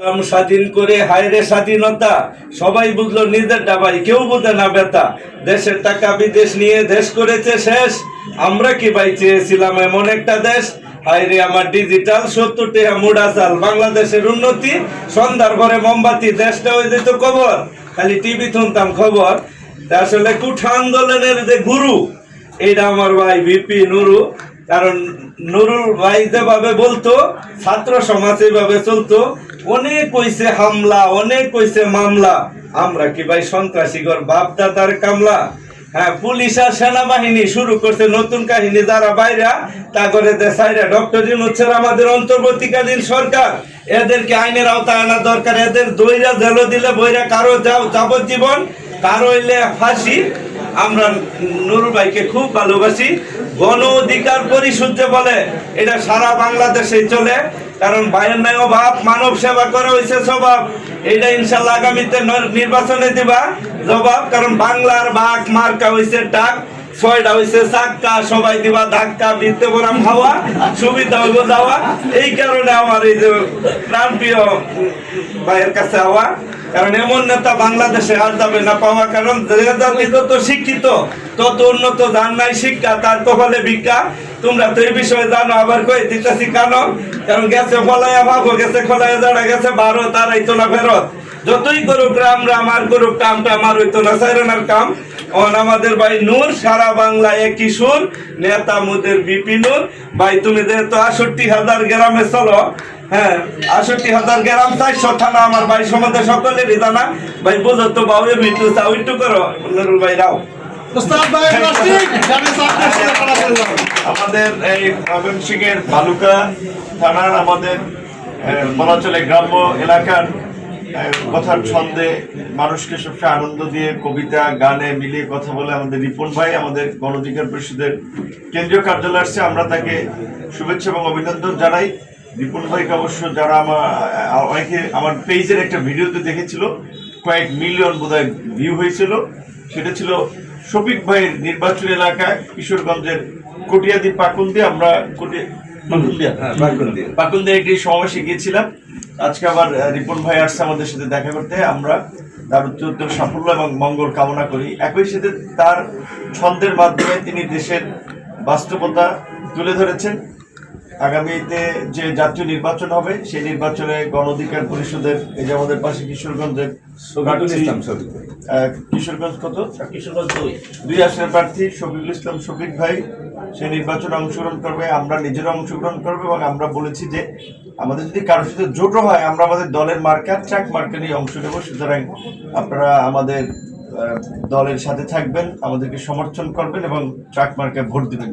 ইসলাম স্বাধীন করে হায়রে স্বাধীনতা। সবাই বুঝলো, নিজের ডাবাই কেউ বোঝে না বেতা দেশের টাকা বিদেশ নিয়ে দেশ করেছে শেষ। আমরা কি ভাই চেয়েছিলাম এমন একটা দেশ? হায়রে আমার ডিজিটাল সত্তর টাকা মুড়া বাংলাদেশের উন্নতি, সন্ধ্যার ঘরে মোমবাতি, দেশটা হয়ে যেত খবর। খালি টিভি শুনতাম খবর। আসলে কুঠা আন্দোলনের যে গুরু এইটা আমার ভাই বিপি নুরু। কারণ নুরুল ভাই যেভাবে বলতো, ছাত্র সমাজ এইভাবে চলতো। অনেক কইছে হামলা, অনেক কইছে মামলা। আমরা কি ভাই সন্ত্রাসী গর বাপ দাদার কামলা? হ্যাঁ পুলিশ আর সেনাবাহিনী শুরু করছে নতুন কাহিনী যারা বাইরা, তা করে দেশাইরা ডক্টর ইনুচ্ছের আমাদের অন্তর্বর্তীকালীন সরকার, এদেরকে আইনের আওতায় আনা দরকার। এদের দইরা জেল দিলে বইরা কারও যাও যাবজ্জীবন, কারও হইলে ফাঁসি। আমরা নুরুল ভাইকে খুব ভালোবাসি। গণ অধিকার পরিষদ বলে, এটা সারা বাংলাদেশে চলে। কারণ ভাইয়ের নাই অভাব মানব সেবা করা হয়েছে স্বভাব। এটা ইনশাল্লাহ আগামীতে নির্বাচনে দিবা জবাব, কারণ বাংলার বাঘ মার্কা হয়েছে ডাক। ছয়টা হয়েছে চাক্কা, সবাই দিবা ধাক্কা খাওয়া, সুবিধা হইব এই কারণে আমার এই যে প্রাণপ্রিয় ভাইয়ের কাছে কারণ এমন নেতা বাংলাদেশে আর যাবে না পাওয়া। কারণ যত শিক্ষিত, তত উন্নত জান নাই শিক্ষা, তার কপালে ভিক্ষা। তোমরা তো এই বিষয়ে জানো, আবার কই দিতেছি কেন। কারণ গেছে ফলাইয়া ভাবো গেছে খোলাইয়া যারা গেছে বারো তারাই না ফেরত। যতই করুক রাম রাম, আর করুক কামটা আমার হইতো না, সাইরানার কাম। অন আমাদের ভাই নূর সারা বাংলা একই সুর নেতা মুদের বিপিনুর ভাই তুমি যেহেতু আষট্টি হাজার গ্রামে চলো হ্যাঁ আষট্টি হাজার গ্রাম চারশো থানা আমার ভাই সমাজে সকলেরই জানা। ভাই বুঝো তো বাবু মৃত্যু চাও একটু করো। নুরুল ভাই রাও। বললাম আমাদের এই ময়মনসিংহের বালুকা থানার আমাদের বলা চলে গ্রাম্য এলাকার কথার ছন্দে মানুষকে সবসময় আনন্দ দিয়ে কবিতা গানে মিলিয়ে কথা বলে আমাদের রিপন ভাই আমাদের গণ অধিকার পরিষদের কেন্দ্রীয় কার্যালয় আসছে। আমরা তাকে শুভেচ্ছা এবং অভিনন্দন জানাই। রিপন ভাইকে অবশ্য যারা আমার অনেকে আমার পেজের একটা ভিডিওতে দেখেছিল কয়েক মিলিয়ন বোধহয় ভিউ হয়েছিল। সেটা ছিল শফিক ভাইয়ের নির্বাচনী এলাকায় কিশোরগঞ্জের কটিয়াদি পাকুন্দি আমরা কটি- পাকুন্দিয়া হ্যাঁ, পাকুন্দিয়া। পাকুন্দিয়া একটি সমাবেশে গিয়েছিলাম। আজকে আবার রিপন ভাই আসছে আমাদের সাথে দেখা করতে। আমরা তার উত্তর সাফল্য এবং মঙ্গল কামনা করি। একই সাথে তার ছন্দের মাধ্যমে তিনি দেশের বাস্তবতা তুলে ধরেছেন। আগামীতে যে জাতীয় নির্বাচন হবে সেই নির্বাচনে গণ অধিকার পরিষদের এই যে আমাদের পাশে কিশোরগঞ্জের কিশোরগঞ্জ কত? কিশোরগঞ্জ দুই। দুই আসনের প্রার্থী শফিকুল ইসলাম শফিক ভাই। সেই নির্বাচনে অংশগ্রহণ করবে আমরা নিজেরা অংশগ্রহণ করব এবং আমরা বলেছি যে আমাদের যদি কারোর সাথে জোট হয় আমরা আমাদের দলের মার্কেট চাক মার্কা নিয়ে অংশ নেব। সুতরাং আপনারা আমাদের দলের সাথে থাকবেন আমাদেরকে সমর্থন করবেন এবং চাক মার্কায় ভোট দিবেন।